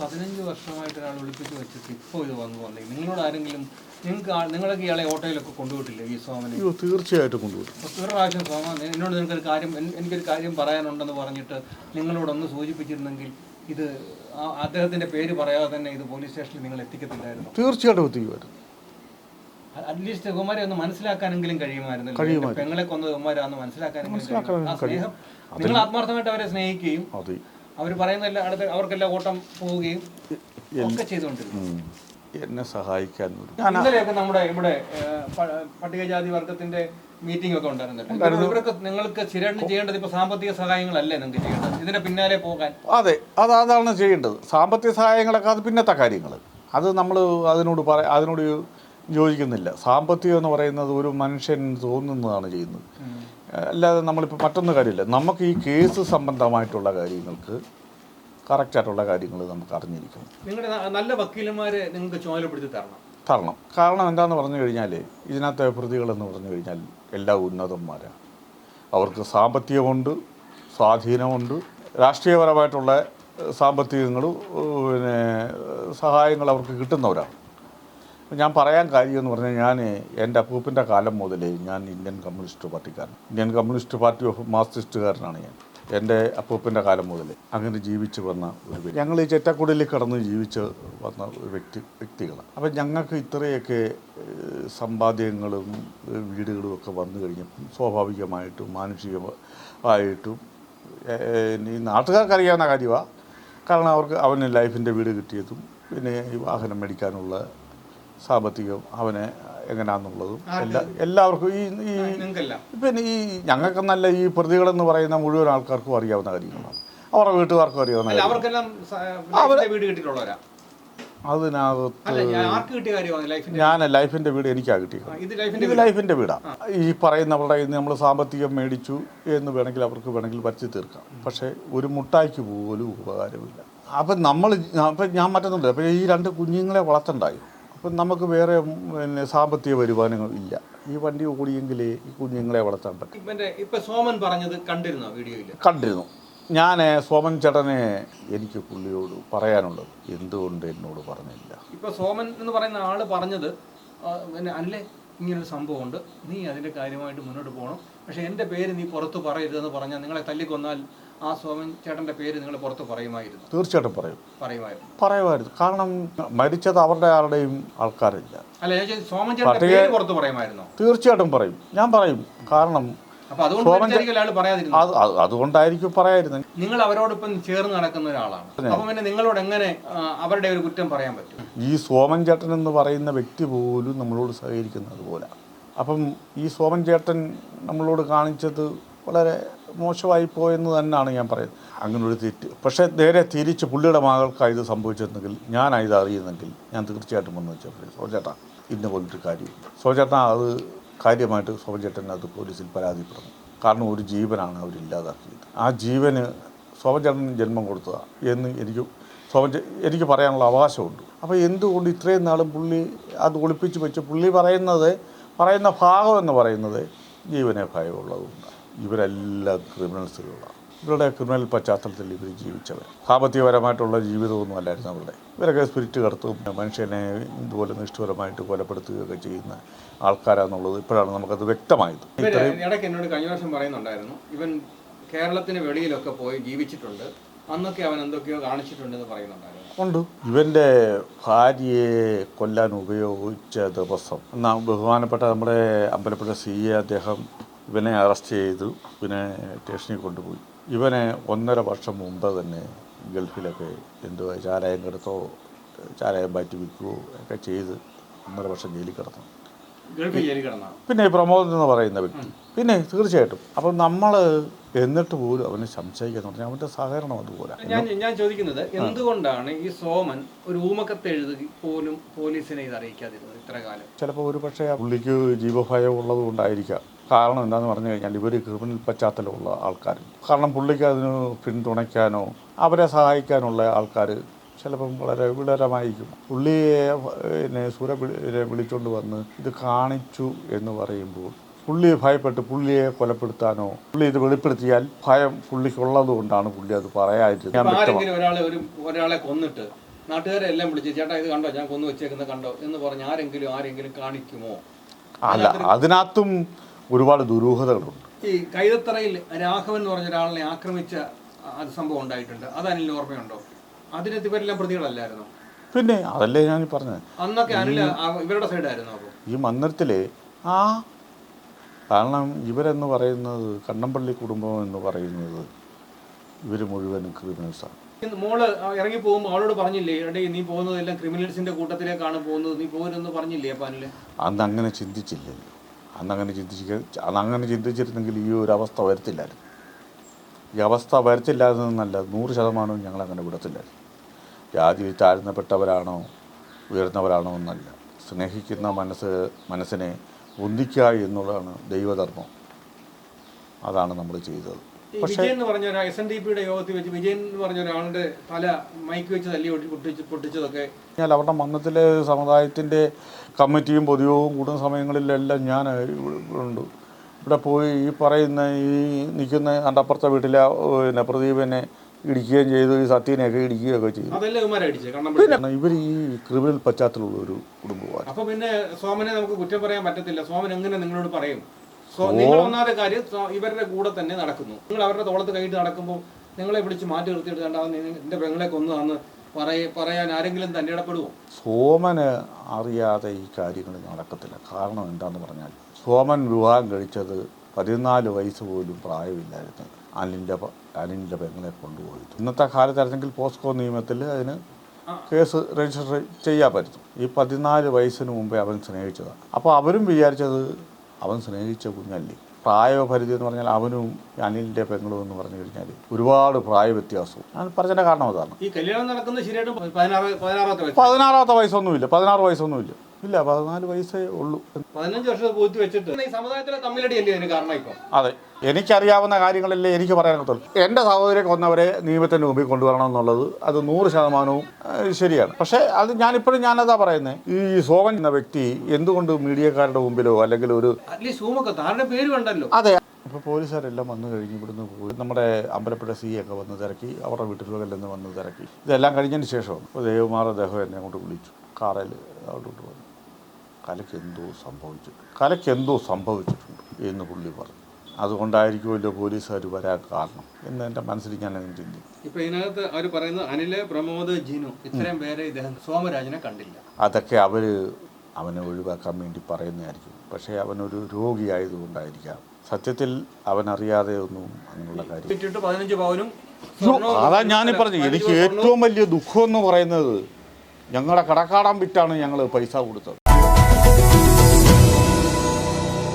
പതിനഞ്ച് വർഷമായിട്ട് ഒരാൾ ഒളിപ്പിച്ച് വെച്ചിട്ട് ഇപ്പോൾ ഇത് വന്നു അല്ലെങ്കിൽ നിങ്ങളോട് ആരെങ്കിലും നിങ്ങൾക്ക് നിങ്ങളൊക്കെ ഇയാളെ ഓട്ടോയിലൊക്കെ കൊണ്ടുപോയിട്ടില്ലേ ഈ സോമനെ? അയ്യോ തീർച്ചയായിട്ടും കൊണ്ടുപോയി ഒരു പ്രാവശ്യം സോമ എന്നോട് നിങ്ങൾക്കൊരു കാര്യം എൻ- എനിക്കൊരു കാര്യം പറയാനുണ്ടെന്ന് പറഞ്ഞിട്ട് നിങ്ങളോടൊന്ന് സൂചിപ്പിച്ചിരുന്നെങ്കിൽ ഇത് ആ- അദ്ദേഹത്തിന്റെ പേര് പറയാതെ തന്നെ ഇത് പോലീസ് സ്റ്റേഷനിൽ നിങ്ങൾ എത്തിക്കത്തില്ലായിരുന്നു. തീർച്ചയായിട്ടും എത്തിക്കുമായിരുന്നു. അറ്റ്ലീസ്റ്റ് കുമാരെ ഒന്ന് മനസ്സിലാക്കാനെങ്കിലും കഴിയുമായിരുന്നു. പെങ്ങളെ കൊന്നത് കുമാരാന്ന് മനസ്സിലാക്കാനെങ്കിലും കഴിയും. ആ സ്നേഹം നിങ്ങൾ ആത്മാർത്ഥമായിട്ട് അവരെ സ്നേഹിക്കുകയും അത്. അവർ പറയുന്നതെല്ലാം അടുത്ത് അവർക്കെല്ലാം ഓട്ടം പോവുകയും ഒക്കെ ചെയ്തുകൊണ്ടിരുന്നു. എന്നെ സഹായിക്കാൻ ഇന്നലെയൊക്കെ നമ്മുടെ ഇവിടെ പട്ടികജാതി വർഗത്തിന്റെ മീറ്റിംഗ് ഒക്കെ ഉണ്ടായിരുന്നു. ഇവരൊക്കെ നിങ്ങൾക്ക് ചിരണ് ചെയ്യേണ്ടത് ഇപ്പൊ സാമ്പത്തിക സഹായങ്ങളല്ലേ നിങ്ങൾക്ക് ചെയ്യേണ്ടത്? ഇതിന്റെ പിന്നാലെ പോകാൻ. അതെ അത് അതാണ് ചെയ്യേണ്ടത്. സാമ്പത്തിക സഹായങ്ങളൊക്കെ അത് പിന്നത്തെ കാര്യങ്ങൾ. അത് നമ്മൾ അതിനോട് പറ അതിനോട് യോജിക്കുന്നില്ല. സാമ്പത്തികം എന്ന് പറയുന്നത് ഒരു മനുഷ്യൻ തോന്നുന്നതാണ് ചെയ്യുന്നത്. അല്ലാതെ നമ്മളിപ്പോൾ മറ്റൊന്ന് കാര്യമില്ല. നമുക്ക് ഈ കേസ് സംബന്ധമായിട്ടുള്ള കാര്യങ്ങൾക്ക് കറക്റ്റായിട്ടുള്ള കാര്യങ്ങൾ നമുക്ക് അറിഞ്ഞിരിക്കണം. നിങ്ങളുടെ നല്ല വക്കീലന്മാരെ നിങ്ങൾക്ക് ചുമതലപ്പെടുത്തി തരണം. തരണം. കാരണം എന്താണെന്ന് പറഞ്ഞു കഴിഞ്ഞാൽ ഇതിനകത്തെ പ്രതികളെന്ന് പറഞ്ഞു കഴിഞ്ഞാൽ എല്ലാ ഉന്നതന്മാരാണ് അവർക്ക് സാമ്പത്തികമുണ്ട് സ്വാധീനമുണ്ട് രാഷ്ട്രീയപരമായിട്ടുള്ള സാമ്പത്തികങ്ങൾ സാമ്പത്തികങ്ങളും പിന്നെ സഹായങ്ങൾ അവർക്ക് കിട്ടുന്നവരാണ് ഞാൻ പറയാൻ കാര്യം എന്ന് പറഞ്ഞാൽ ഞാൻ എന്റെ അപ്പൂപ്പിന്റെ കാലം മുതലേ ഞാൻ ഇന്ത്യൻ കമ്മ്യൂണിസ്റ്റ് പാർട്ടിക്കാരൻ ഇന്ത്യൻ കമ്മ്യൂണിസ്റ്റ് പാർട്ടി ഓഫ് മാർക്സിസ്റ്റുകാരനാണ് ഞാൻ എന്റെ അപ്പൂപ്പിന്റെ കാലം മുതൽ അങ്ങനെ ജീവിച്ചു വന്ന ഒരു വ്യക്തി. ഞങ്ങൾ ഈ ചെറ്റക്കുടിയിൽ കടന്ന് ജീവിച്ച് വന്ന ഒരു വ്യക്തി വ്യക്തികളാണ്. അപ്പം ഞങ്ങൾക്ക് ഇത്രയൊക്കെ സമ്പാദ്യങ്ങളും വീടുകളും ഒക്കെ വന്നു കഴിഞ്ഞപ്പം സ്വാഭാവികമായിട്ടും മാനുഷികമായിട്ടും ഈ നാട്ടുകാർക്ക് അറിയാവുന്ന കാര്യമാണ്. കാരണം അവർക്ക് അവന് ലൈഫിന്റെ വീട് കിട്ടിയതും പിന്നെ ഈ വാഹനം മേടിക്കാനുള്ള സാമ്പത്തികം അവന് എങ്ങനെയാണെന്നുള്ളതും എല്ലാ എല്ലാവർക്കും ഈ ഈ പിന്നെ ഈ ഞങ്ങൾക്ക് നല്ല ഈ പ്രതികളെന്ന് പറയുന്ന മുഴുവൻ ആൾക്കാർക്കും അറിയാവുന്ന കാര്യങ്ങളാണ്. അവരുടെ വീട്ടുകാർക്കും അറിയാവുന്ന അല്ല കാര്യം അവർക്കെല്ലാം സ- ലൈഫിന്റെ വീട് അതിനകത്ത് ഞാൻ ലൈഫിന്റെ വീട് എനിക്കാ കിട്ടിയത്. ഇത് ലൈഫിന്റെ വീടാണ് ഈ പറയുന്നവരുടെ നമ്മൾ സാമ്പത്തികം മേടിച്ചു എന്ന് വേണമെങ്കിൽ അവർക്ക് വേണമെങ്കിൽ വരച്ചു തീർക്കാം. പക്ഷേ ഒരു മുട്ടായിക്ക് പോലും ഉപകാരമില്ല. അപ്പം നമ്മൾ അപ്പം ഞാൻ മറ്റൊന്നുണ്ട് അപ്പം ഈ രണ്ട് കുഞ്ഞുങ്ങളെ വളർത്തണ്ടായി? അപ്പം നമുക്ക് വേറെ പിന്നെ സാമ്പത്തിക വരുമാനങ്ങൾ ഇല്ല. ഈ വണ്ടി ഓടിയെങ്കിലേ ഈ കുഞ്ഞുങ്ങളെ വളർത്താൻ പറ്റും. ഇവന്റെ ഇപ്പൊ സോമൻ പറഞ്ഞത് കണ്ടിരുന്നോ വീഡിയോയിൽ കണ്ടിരുന്നു. ഞാൻ സോമൻ ചേട്ടനെ എനിക്ക് പുള്ളിയോട് പറയാനുള്ളത് എന്തുകൊണ്ട് എന്നോട് പറഞ്ഞില്ല. ഇപ്പൊ സോമൻ എന്ന് പറയുന്ന ആൾ പറഞ്ഞത് ആ, പിന്നെ അല്ലേ ഇങ്ങനൊരു സംഭവമുണ്ട്. നീ അതിന്റെ കാര്യമായിട്ട് മുന്നോട്ട് പോകണം. പക്ഷെ എന്റെ പേര് നീ പുറത്ത് പറയരുതെന്ന് പറഞ്ഞാൽ നിങ്ങളെ തല്ലിക്കൊന്നാൽ ആ സോമൻ ചേട്ടന്റെ പേര് നിങ്ങൾ പുറത്ത് പറയുമായിരുന്നു. തീർച്ചയായിട്ടും പറയും. പറയുമായിരുന്നു. പറയുമായിരുന്നു. കാരണം മരിച്ചത് അവരുടെ ആരുടെയും ആൾക്കാരില്ല. അല്ല സോമൻ ചേട്ടന്റെ പേര് പുറത്ത് പറയുമായിരുന്നു? തീർച്ചയായിട്ടും പറയും. ഞാൻ പറയും. കാരണം അതുകൊണ്ടായിരിക്കും പറയായിരുന്നത് നിങ്ങൾ അവരോടൊപ്പം ചേർന്ന് നടക്കുന്ന ഒരാളാണ്. അപ്പൊ പിന്നെ നിങ്ങളോട് എങ്ങനെ അവരുടെ ഒരു കുറ്റം പറയാൻ പറ്റും? ഈ സോമൻ ചേട്ടൻ എന്ന് പറയുന്ന വ്യക്തി പോലും നമ്മളോട് സഹകരിക്കുന്നത് പോലെ. അപ്പം ഈ സോമൻ ചേട്ടൻ നമ്മളോട് കാണിച്ചത് വളരെ മോശമായി പോയെന്ന് തന്നെയാണ് ഞാൻ പറയുന്നത്. അങ്ങനെ ഒരു തെറ്റ്. പക്ഷേ നേരെ തിരിച്ച് പുള്ളിയുടെ മകൾക്കാണ് ഇത് സംഭവിച്ചിരുന്നെങ്കിൽ ഞാനാണ് ഇത് അറിയുന്നെങ്കിൽ ഞാൻ തീർച്ചയായിട്ടും വന്ന് വെച്ചാൽ സോചേട്ടാ ഇന്ന പോലൊരു കാര്യം. സോചേട്ടാ അത് കാര്യമായിട്ട് സോമചേട്ടൻ അത് പോലീസിൽ പരാതിപ്പെടുന്നു. കാരണം ഒരു ജീവനാണ് അവരില്ലാതാക്കിയത്. ആ ജീവന് സോമചേട്ടൻ ജന്മം കൊടുത്തതാ എന്ന് എനിക്ക് സോമചേ എനിക്ക് പറയാനുള്ള അവകാശമുണ്ട്. അപ്പോൾ എന്തുകൊണ്ട് ഇത്രയും നാളും പുള്ളി അത് ഒളിപ്പിച്ച് വെച്ച് പുള്ളി പറയുന്നത് പറയുന്ന ഭാഗം എന്ന് പറയുന്നത് ജീവനെ ഭയമുള്ളതുകൊണ്ട് ഇവരെല്ലാം ക്രിമിനൽസുകളാണ്. ഇവരുടെ ക്രിമിനൽ പശ്ചാത്തലത്തിൽ ഇവർ ജീവിച്ചവർ സാമ്പത്തികപരമായിട്ടുള്ള ജീവിതമൊന്നും അല്ലായിരുന്നു അവരുടെ. ഇവരൊക്കെ സ്പിരിറ്റ് കടത്തും മനുഷ്യനെ ഇതുപോലെ നിഷ്ഠപരമായിട്ട് കൊലപ്പെടുത്തുകയൊക്കെ ചെയ്യുന്ന ആൾക്കാരാന്നുള്ളത് ഇപ്പോഴാണ് നമുക്കത് വ്യക്തമായത്. ഇടയ്ക്ക് എന്നോട് കഴിഞ്ഞ വർഷം പറയുന്നുണ്ടായിരുന്നു ഇവൻ കേരളത്തിന് വെളിയിലൊക്കെ പോയി ജീവിച്ചിട്ടുണ്ട്. അന്നൊക്കെ അവൻ എന്തൊക്കെയോ കാണിച്ചിട്ടുണ്ടെന്ന് പറയുന്നുണ്ടായിരുന്നു. ഉണ്ട്. ഇവന്റെ ഭാര്യയെ കൊല്ലാൻ ഉപയോഗിച്ച ദിവസം എന്നാ ബഹുമാനപ്പെട്ട നമ്മുടെ അമ്പലപ്പുഴ സി എ അദ്ദേഹം ഇവനെ അറസ്റ്റ് ചെയ്തു. ഇവനെ സ്റ്റേഷനിൽ കൊണ്ടുപോയി. ഇവനെ ഒന്നര വർഷം മുമ്പ് തന്നെ ഗൾഫിലൊക്കെ എന്തോ ചാരായം കെടുത്തോ ചാരായം മാറ്റി വിൽക്കുകയോ ഒക്കെ ചെയ്ത് ഒന്നര വർഷം ജയിലിൽ കിടന്നു. പിന്നെ പ്രമോദൻ പ്രമോദ് എന്ന് പറയുന്ന വ്യക്തി. പിന്നെ തീർച്ചയായിട്ടും. അപ്പം നമ്മൾ എന്നിട്ട് പോലും അവനെ സംശയിക്കാന്ന് പറഞ്ഞാൽ അവന്റെ സഹകരണം അതുപോലെ. ഞാൻ ഞാൻ ചോദിക്കുന്നത് എന്തുകൊണ്ടാണ് ഈ സോമൻ ഒരു ഊമക്കത്ത് എഴുതി പോലും പോലീസിനെ ഇത് അറിയിക്കാതിരുന്നത് ഇത്ര കാലം? ചിലപ്പോൾ ഒരു പക്ഷേ പുള്ളിക്ക് ജീവഭയം ഉള്ളത് കൊണ്ടായിരിക്കാം കാരണം എന്താണെന്ന് പറഞ്ഞു കഴിഞ്ഞാൽ ഇവർ ക്രിമിനൽ പശ്ചാത്തലമുള്ള ആൾക്കാർ കാരണം പുള്ളിക്ക് അതിന് പിന്തുണയ്ക്കാനോ അവരെ സഹായിക്കാനുള്ള ആൾക്കാർ ചിലപ്പം വളരെ വിളരമായിരിക്കും പുള്ളിയെ പിന്നെ സൂര്യ വിളിച്ചുകൊണ്ട് വന്ന് ഇത് കാണിച്ചു എന്ന് പറയുമ്പോൾ പുള്ളി ഭയപ്പെട്ട് പുള്ളിയെ കൊലപ്പെടുത്താനോ പുള്ളി ഇത് വെളിപ്പെടുത്തിയാൽ ഭയം പുള്ളിക്കുള്ളത് കൊണ്ടാണ് പുള്ളി അത് പറയാതിരുന്നത്. ഞാൻ ഇപ്പൊ ഒരാളെ ഒരു ഒരാളെ കൊന്നിട്ട് നാട്ടുകാരെ എല്ലാം വിളിച്ച് ചേട്ടാ ഇത് കണ്ടോ? ഞാൻ കൊന്നു വെച്ചേക്കുന്നത് കണ്ടോ? എന്ന് പറഞ്ഞ് ആരെങ്കിലും ആരെങ്കിലും കാണിക്കുമോ? അല്ല അതിനകത്തും ഒരുപാട് ദുരൂഹതകളുണ്ട്. ഈ കൈതത്തറയിൽ രാഘവൻ എന്ന് പറഞ്ഞ ഒരാളിനെ ആക്രമിച്ച അത് സംഭവം ഉണ്ടായിട്ടുണ്ട്. അത് അനിലിന് ഓർമ്മയുണ്ടോ? അതിനെ ഇവരെല്ലാം പ്രതികളല്ലായിരുന്നു? പിന്നെ അതല്ലേ ഞാൻ പറഞ്ഞത്. അന്നൊക്കെ അനിൽ ഇവരുടെ സൈഡായിരുന്നു അപ്പോൾ? ഈ മന്ദിരത്തിലെ ആ കാരണം ഇവരെന്ന് പറയുന്നത് കണ്ണമ്പള്ളി കുടുംബം എന്ന് പറയുന്നത് ഇവർ മുഴുവനും ക്രിമിനൽസാണ് മോൾ ഇറങ്ങി പോകുമ്പോൾ അവളോട് പറഞ്ഞില്ലേ എടേ നീ പോകുന്നതെല്ലാം ക്രിമിനൽസിന്റെ കൂട്ടത്തിലേക്കാണ് പോകുന്നത് നീ പോകരുതെന്ന് പറഞ്ഞില്ലേ അപ്പൊ അനിൽ? അന്ന് അങ്ങനെ ചിന്തിച്ചില്ലല്ലോ. അന്ന് ചിന്തിച്ച് അന്നങ്ങനെ ചിന്തിച്ചിരുന്നെങ്കിൽ ഈ ഒരു അവസ്ഥ വരത്തില്ലായിരുന്നു. ഈ അവസ്ഥ വരത്തില്ലായിരുന്നല്ല നൂറ് ശതമാനവും ഞങ്ങൾ അങ്ങനെ വിടത്തില്ലായിരുന്നു. ജാതി താഴ്ന്നപ്പെട്ടവരാണോ ഉയർന്നവരാണോ എന്നല്ല. സ്നേഹിക്കുന്ന മനസ്സ് മനസ്സിനെ ഒന്നിക്കുക എന്നുള്ളതാണ് ദൈവധർമ്മം. അതാണ് നമ്മൾ ചെയ്തത്. വിജയൻ എന്ന് പറഞ്ഞ ഒരു എസ് എൻ ഡി പിയുടെ യോഗത്തിൽ വെച്ച് വിജയൻ എന്ന് പറഞ്ഞ ഒരാളുടെ തല മൈക്ക് വെച്ച് തല്ലി പൊട്ടി- പൊട്ടിച്ച് പൊട്ടിച്ചതൊക്കെ ഞാൻ അവരുടെ മന്നത്തിലെ സമുദായത്തിന്റെ കമ്മിറ്റിയും പൊതുയോഗവും കൂടുന്ന സമയങ്ങളിലെല്ലാം ഞാൻ ഉണ്ട്. ഇവിടെ പോയി ഈ പറയുന്ന ഈ നിൽക്കുന്ന അണ്ടപ്പുറത്തെ വീട്ടിലെ പിന്നെ പ്രദീപിനെ ഇടിക്കുകയും ചെയ്തു ഈ സത്യനെയൊക്കെ ഇടിക്കുകയൊക്കെ ചെയ്തു. പിന്നെ ഇവർ ഈ ക്രിമിനൽ പശ്ചാത്തലമുള്ള ഒരു കുടുംബമാണ് അപ്പോൾ പിന്നെ സോമനെ നമുക്ക് കുറ്റം പറയാൻ പറ്റത്തില്ല. സോമൻ എങ്ങനെ നിങ്ങളോട് പറയും? സോ നിങ്ങൾ ഒന്നാമത്തെ കാര്യം ഇവരുടെ കൂടെ തന്നെ നടക്കുന്നു. നിങ്ങൾ അവരുടെ തോളത്ത് കൈയിട്ട് നടക്കുമ്പോൾ നിങ്ങളെ വിളിച്ച് മാറ്റി നിർത്തിയിട്ട് കണ്ടാ എന്റെ പെങ്ങളെ കൊന്നതാന്ന് പറയ പറയാൻ ആരെങ്കിലും തന്നെ ഇടപെടുവോ? സോമന് അറിയാതെ ഈ കാര്യങ്ങൾ നടക്കത്തില്ല. കാരണം എന്താണെന്ന് പറഞ്ഞാൽ സോമൻ വിവാഹം കഴിച്ചത് പതിനാല് വയസ്സ് പോലും പ്രായമില്ലായിരുന്നു. അനിലിന്റെ അനിലിന്റെ പെങ്ങളെ കൊണ്ടുപോയി ഇന്നത്തെ കാലത്തായിരുന്നെങ്കിൽ പോസ്കോ നിയമത്തിൽ അതിന് കേസ് രജിസ്റ്റർ ചെയ്യാൻ പറ്റും ഈ പതിനാല് വയസ്സിന് മുമ്പേ അവൻ സ്നേഹിച്ചതാണ് അപ്പോൾ അവരും വിചാരിച്ചത് അവൻ സ്നേഹിച്ച കുഞ്ഞല്ലേ. പ്രായപരിധി എന്ന് പറഞ്ഞാൽ അവനും അനിലിന്റെ പെങ്ങളും എന്ന് പറഞ്ഞു കഴിഞ്ഞാൽ ഒരുപാട് പ്രായ വ്യത്യാസവും ഞാൻ പറഞ്ഞതിന്റെ കാരണം അതാണ്. ഈ കല്യാണം നടക്കുന്നത് ശരിയായിട്ടും പതിനാറാമത്തെ വയസ്സൊന്നുമില്ല. പതിനാറ് വയസ്സൊന്നുമില്ല. ഇല്ല പതിനാല് വയസ്സേ ഉള്ളൂ. പതിനഞ്ച് വർഷം പൂത്തി വെച്ചിട്ട് ഈ സമുദായത്തിലെ തമ്മിലടിയല്ലേ അതിന് കാരണം ഇപ്പൊ അതെ എനിക്കറിയാവുന്ന കാര്യങ്ങളല്ലേ എനിക്ക് പറയാൻ പറ്റുള്ളൂ എന്റെ സഹോദരിയെ കൊന്നവരെ നിയമത്തിന്റെ മുമ്പിൽ കൊണ്ടുവരണം എന്നുള്ളത് അത് നൂറ് ശതമാനവും ശരിയാണ്. പക്ഷേ അത് ഞാനിപ്പോഴും ഞാനതാ പറയുന്നത് ഈ സോമൻ എന്ന വ്യക്തി എന്തുകൊണ്ട് മീഡിയക്കാരുടെ മുമ്പിലോ അല്ലെങ്കിൽ ഒരു പേര് കണ്ടല്ലോ? അതെ. അപ്പോൾ പോലീസുകാരെല്ലാം വന്നു കഴിഞ്ഞ് ഇവിടുന്ന് പോയി. നമ്മുടെ അമ്പലപ്പുഴ സി ഒക്കെ വന്ന് തിരക്കി അവരുടെ വീട്ടിലൊക്കെ നിന്ന് വന്ന് തിരക്കി. ഇതെല്ലാം കഴിഞ്ഞതിന് ശേഷം ദേവമാർ അദ്ദേഹം എന്നെ അങ്ങോട്ട് വിളിച്ചു. കാറിൽ അവിടോട്ട് വന്നു. കലയ്ക്ക് എന്തോ സംഭവിച്ചു. കലയ്ക്ക് എന്തോ സംഭവിച്ചിട്ടുണ്ട് എന്ന് പുള്ളി പറഞ്ഞു. അതുകൊണ്ടായിരിക്കുമല്ലോ പോലീസുകാർ വരാൻ കാരണം എന്ന് എന്റെ മനസ്സിൽ ഞാൻ അങ്ങനെ ചിന്തിച്ചു. ഇപ്പൊ ഇതിനകത്ത് അവർ പറയുന്നത് അനിൽ പ്രമോദ് ജിനു ഇത്രയും പേരെ ഇദ്ദേഹം സോമരാജനെ കണ്ടില്ല. അതൊക്കെ അവർ അവനെ ഒഴിവാക്കാൻ വേണ്ടി പറയുന്നതായിരിക്കും. പക്ഷേ അവനൊരു രോഗിയായതുകൊണ്ടായിരിക്കാം. സത്യത്തിൽ അവനറിയാതെ ഒന്നും അങ്ങനെയുള്ള കാര്യം. പതിനഞ്ച് പവനും അതാ ഞാനീ പറഞ്ഞു എനിക്ക് ഏറ്റവും വലിയ ദുഃഖം എന്ന് പറയുന്നത് ഞങ്ങളുടെ കടക്കാടം വിറ്റാണ് ഞങ്ങൾ പൈസ കൊടുത്തത്.